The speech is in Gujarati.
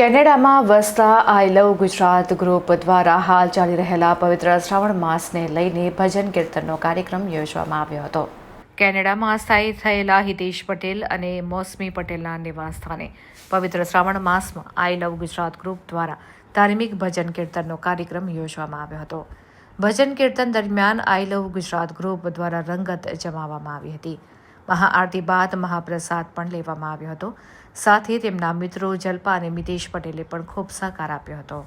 કેનેડામાં વસતા આઈ લવ ગુજરાત ગ્રુપ દ્વારા હાલ ચાલી રહેલા પવિત્ર શ્રાવણ માસને લઈને ભજન કીર્તનનો કાર્યક્રમ યોજવામાં આવ્યો હતો. કેનેડામાં સ્થાયી થયેલા હિતેશ પટેલ અને મોસમી પટેલના નિવાસસ્થાને પવિત્ર શ્રાવણ માસમાં આઈ લવ ગુજરાત ગ્રુપ દ્વારા ધાર્મિક ભજન કીર્તનનો કાર્યક્રમ યોજવામાં આવ્યો હતો. ભજન કીર્તન દરમિયાન આઈ લવ ગુજરાત ગ્રુપ દ્વારા રંગત જમાવવામાં આવી હતી. મહાઆરતી બાદ મહાપ્રસાદ પણ લેવામાં આવ્યો હતો. સાથે તેમના મિત્રો જલ્પા અને મિતેશ પટેલે પણ ખૂબ સહકાર આપ્યો હતો.